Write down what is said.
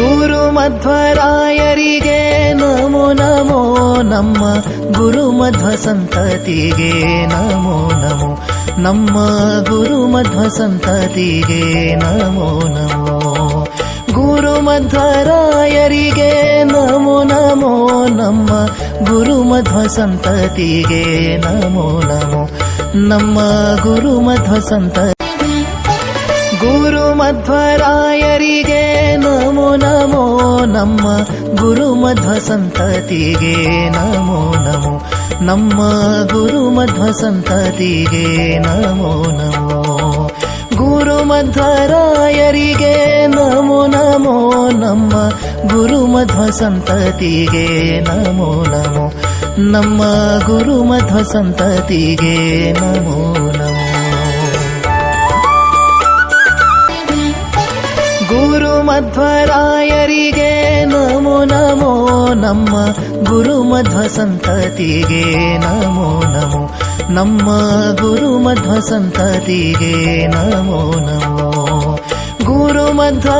ಗುರು ಮಧ್ವರಾಯರಿಗೆ ನಮೋ ನಮೋ ನಮ್ಮ ಗುರು ಮಧ್ವ ಸಂತತಿಗೆ ನಮೋ ನಮೋ ನಮ್ಮ ಗುರು ಮಧ್ವ ಸಂತತಿಗೆ ನಮೋ ನಮೋ ಗುರು ಮಧ್ವರಾಯರಿಗೆ ನಮೋ ನಮೋ ನಮ್ಮ ಗುರು ಮಧ್ವ ಸಂತತಿಗೆ ನಮೋ ನಮೋ ನಮ್ಮ ಗುರು ಮಧ್ವ ಸಂತತಿ ಗುರು ಮಧ್ವರಾಯರಿಗೆ ನಮೋ ನಮೋ ನಮ್ಮ ಗುರು ಮಧ್ವ ಸಂತತಿಗೆ ನಮೋ ನಮೋ ನಮ್ಮ ಗುರು ಮಧ್ವ ಸಂತತಿಗೆ ನಮೋ ನಮೋ ಗುರು ಮಧ್ವರಾಯರಿಗೆ ನಮೋ ನಮೋ ನಮ್ಮ ಗುರು ಮಧ್ವ ಸಂತತಿಗೆ ನಮೋ ನಮೋ ನಮ್ಮ ಗುರು ಮಧ್ವ ಸಂತತಿಗೆ ನಮೋ ನಮೋ ಗುರು ಮಧ್ವರಾಯರಿಗೆ ನಮೋ ನಮೋ ನಮ್ಮ ಗುರುಮಧ್ವ ಸಂತತಿಗೆ ನಮೋ ನಮೋ. ನಮ್ಮ ಗುರುಮಧ್ವ ಸಂತತಿಗೆ ನಮೋ ನಮೋ. ಗುರುಮಧ್ವ